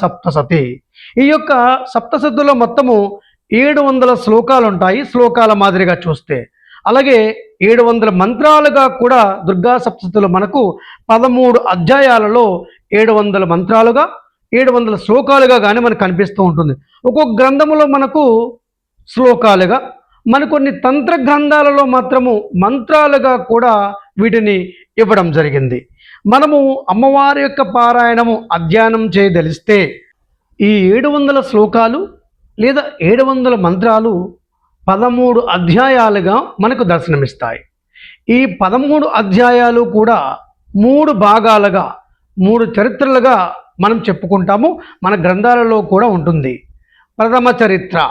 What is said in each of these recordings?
సప్తసతి. ఈ యొక్క సప్తసతిలో మొత్తము ఏడు వందల శ్లోకాలు ఉంటాయి శ్లోకాల మాదిరిగా చూస్తే. అలాగే ఏడు వందల మంత్రాలుగా కూడా దుర్గా సప్తసతిలో మనకు పదమూడు అధ్యాయాలలో ఏడు వందల మంత్రాలుగా ఏడు వందల శ్లోకాలుగా కానీ మనకు కనిపిస్తూ ఉంటుంది. ఒక్కొక్క గ్రంథములో మనకు శ్లోకాలుగా మరికొన్ని తంత్ర గ్రంథాలలో మాత్రము మంత్రాలుగా కూడా వీటిని ఇవ్వడం జరిగింది. మనము అమ్మవారి యొక్క పారాయణము అధ్యయనం చేయదలిస్తే ఈ ఏడు వందల శ్లోకాలు లేదా ఏడు వందల మంత్రాలు పదమూడు అధ్యాయాలుగా మనకు దర్శనమిస్తాయి. ఈ పదమూడు అధ్యాయాలు కూడా మూడు భాగాలుగా మూడు చరిత్రలుగా మనం చెప్పుకుంటాము. మన గ్రంథాలలో కూడా ఉంటుంది. ప్రథమ చరిత్ర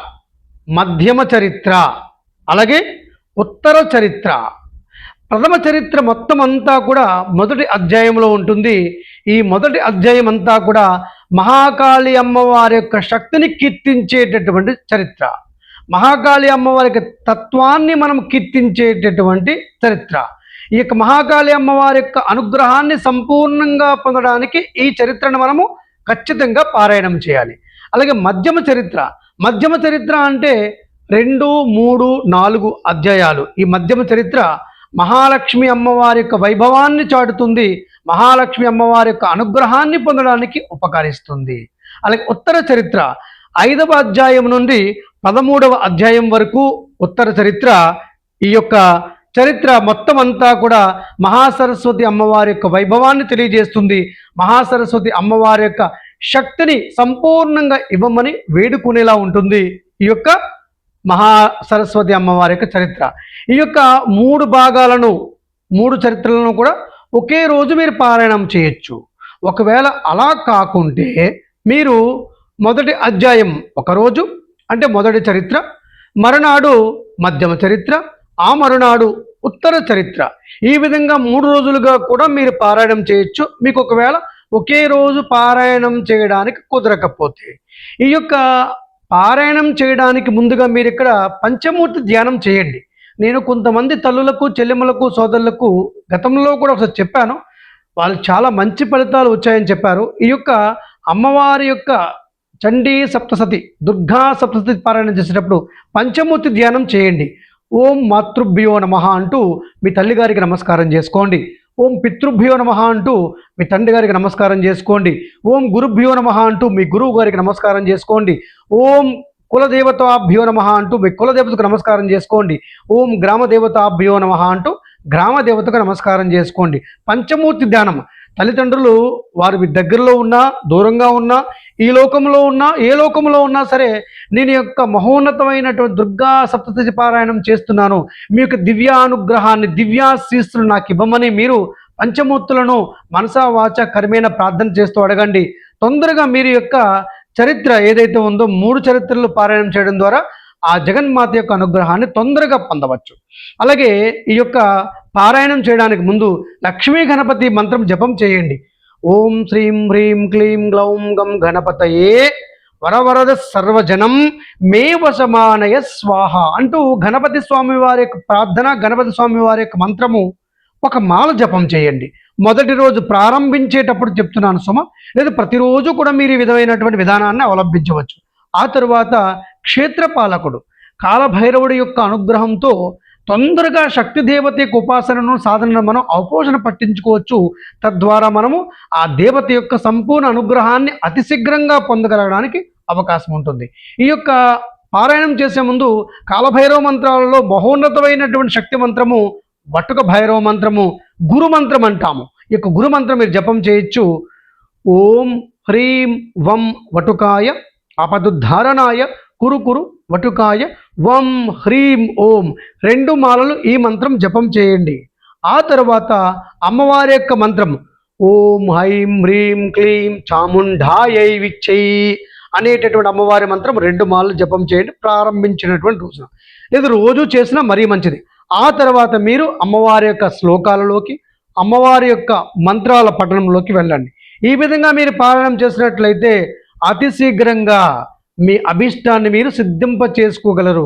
మధ్యమ చరిత్ర అలాగే ఉత్తర చరిత్ర. ప్రథమ చరిత్ర మొత్తం అంతా కూడా మొదటి అధ్యాయంలో ఉంటుంది. ఈ మొదటి అధ్యాయం అంతా కూడా మహాకాళి అమ్మవారి యొక్క శక్తిని కీర్తించేటటువంటి చరిత్ర. మహాకాళి అమ్మవారికి తత్వాన్ని మనం కీర్తించేటటువంటి చరిత్ర. ఈ యొక్క మహాకాళి అమ్మవారి యొక్క అనుగ్రహాన్ని సంపూర్ణంగా పొందడానికి ఈ చరిత్రను మనము ఖచ్చితంగా పారాయణం చేయాలి. అలాగే మధ్యమ చరిత్ర. మధ్యమ చరిత్ర అంటే రెండు మూడు నాలుగు అధ్యాయాలు. ఈ మధ్యమ చరిత్ర మహాలక్ష్మి అమ్మవారి యొక్క వైభవాన్ని చాటుతుంది. మహాలక్ష్మి అమ్మవారి యొక్క అనుగ్రహాన్ని పొందడానికి ఉపకరిస్తుంది. అలాగే ఉత్తర చరిత్ర. ఐదవ అధ్యాయం నుండి పదమూడవ అధ్యాయం వరకు ఉత్తర చరిత్ర. ఈ యొక్క చరిత్ర మొత్తం అంతా కూడా మహాసరస్వతి అమ్మవారి యొక్క వైభవాన్ని తెలియజేస్తుంది. మహాసరస్వతి అమ్మవారి యొక్క శక్తిని సంపూర్ణంగా ఇవ్వమని వేడుకునేలా ఉంటుంది. ఈ యొక్క మహా సరస్వతి అమ్మవారి యొక్క చరిత్ర. ఈ యొక్క మూడు భాగాలను మూడు చరిత్రలను కూడా ఒకే రోజు మీరు పారాయణం చేయొచ్చు. ఒకవేళ అలా కాకుంటే మీరు మొదటి అధ్యాయం ఒకరోజు అంటే మొదటి చరిత్ర మరునాడు మధ్యమ చరిత్ర ఆ మరునాడు ఉత్తర చరిత్ర. ఈ విధంగా మూడు రోజులుగా కూడా మీరు పారాయణం చేయొచ్చు. మీకు ఒకవేళ ఒకే రోజు పారాయణం చేయడానికి కుదరకపోతే. ఈ యొక్క పారాయణం చేయడానికి ముందుగా మీరు ఇక్కడ పంచమూర్తి ధ్యానం చేయండి. నేను కొంతమంది తల్లులకు చెల్లెమ్మలకు సోదరులకు గతంలో కూడా ఒకసారి చెప్పాను. వాళ్ళు చాలా మంచి ఫలితాలు వచ్చాయని చెప్పారు. ఈ యొక్క అమ్మవారి యొక్క చండీ సప్తసతి దుర్గా సప్తసతి పారాయణం చేసేటప్పుడు పంచమూర్తి ధ్యానం చేయండి. ఓం మాతృభ్యో నమ అంటూ మీ తల్లిగారికి నమస్కారం చేసుకోండి. ఓం పితృభ్యో నమ అంటూ మీ తండ్రి గారికి నమస్కారం చేసుకోండి. ఓం గురుభ్యో నమ అంటూ మీ గురువు గారికి నమస్కారం చేసుకోండి. ఓం కులదేవతాభ్యో నమ అంటూ మీ కులదేవతకు నమస్కారం చేసుకోండి. ఓం గ్రామదేవతాభ్యో నమ అంటూ గ్రామదేవతకు నమస్కారం చేసుకోండి. పంచమూర్తి ధ్యానం. తల్లిదండ్రులు వారి మీ దగ్గరలో ఉన్నా దూరంగా ఉన్నా ఈ లోకంలో ఉన్నా ఏ లోకంలో ఉన్నా సరే నేను యొక్క మహోన్నతమైనటువంటి దుర్గా సప్తతి పారాయణం చేస్తున్నాను. మీ యొక్క దివ్యానుగ్రహాన్ని దివ్యాశీస్సులు నాకు ఇవ్వమని మీరు పంచమూర్తులను మనసా వాచ కర్మేణ ప్రార్థన చేస్తూ అడగండి. తొందరగా మీరు యొక్క చరిత్ర ఏదైతే ఉందో మూడు చరిత్రలు పారాయణం చేయడం ద్వారా ఆ జగన్మాత యొక్క అనుగ్రహాన్ని తొందరగా పొందవచ్చు. అలాగే ఈ యొక్క పారాయణం చేయడానికి ముందు లక్ష్మీ గణపతి మంత్రం జపం చేయండి. ఓం శ్రీం హ్రీం క్లీం గ్లౌం గం గణపతయే వరవరద సర్వజనం మేవసమానయ స్వాహ అంటూ గణపతి స్వామి వారి యొక్క ప్రార్థన గణపతి స్వామి వారి యొక్క మంత్రము ఒక మాల జపం చేయండి. మొదటి రోజు ప్రారంభించేటప్పుడు చెప్తున్నాను సుమ లేదు ప్రతిరోజు కూడా మీరు ఈ విధమైనటువంటి విధానాన్ని అవలంబించవచ్చు. ఆ తరువాత క్షేత్రపాలకుడు. కాలభైరవుడి యొక్క అనుగ్రహంతో తొందరగా శక్తి దేవత యొక్క ఉపాసనను సాధనను మనం అవపోషణ పట్టించుకోవచ్చు. తద్వారా మనము ఆ దేవత యొక్క సంపూర్ణ అనుగ్రహాన్ని అతి శీఘ్రంగా పొందగలగడానికి అవకాశం ఉంటుంది. ఈ యొక్క పారాయణం చేసే ముందు కాలభైరవ మంత్రాలలో మహోన్నతమైనటువంటి శక్తి మంత్రము వటుక భైరవ మంత్రము గురు మంత్రం అంటాము. ఈ యొక్క గురు మంత్రం మీరు జపం చేయొచ్చు. ఓం హ్రీం వం వటుకాయ అపదుద్ధారణాయ కురు కురు వటుకాయ వం హ్రీం ఓం. రెండు మాలలు ఈ మంత్రం జపం చేయండి. ఆ తర్వాత అమ్మవారి యొక్క మంత్రం ఓం హైం హ్రీం క్లీం చాముండాయై విచ్చై అనేటటువంటి అమ్మవారి మంత్రం రెండు మాలలు జపం చేయండి ప్రారంభించినటువంటి రోజున. లేదు రోజు చేసినా మరీ మంచిది. ఆ తర్వాత మీరు అమ్మవారి యొక్క శ్లోకాలలోకి అమ్మవారి యొక్క మంత్రాల పఠనంలోకి వెళ్ళండి. ఈ విధంగా మీరు పాలనం చేసినట్లయితే అతి శీఘ్రంగా మీ అభిష్టాన్ని మీరు సిద్ధింప చేసుకోగలరు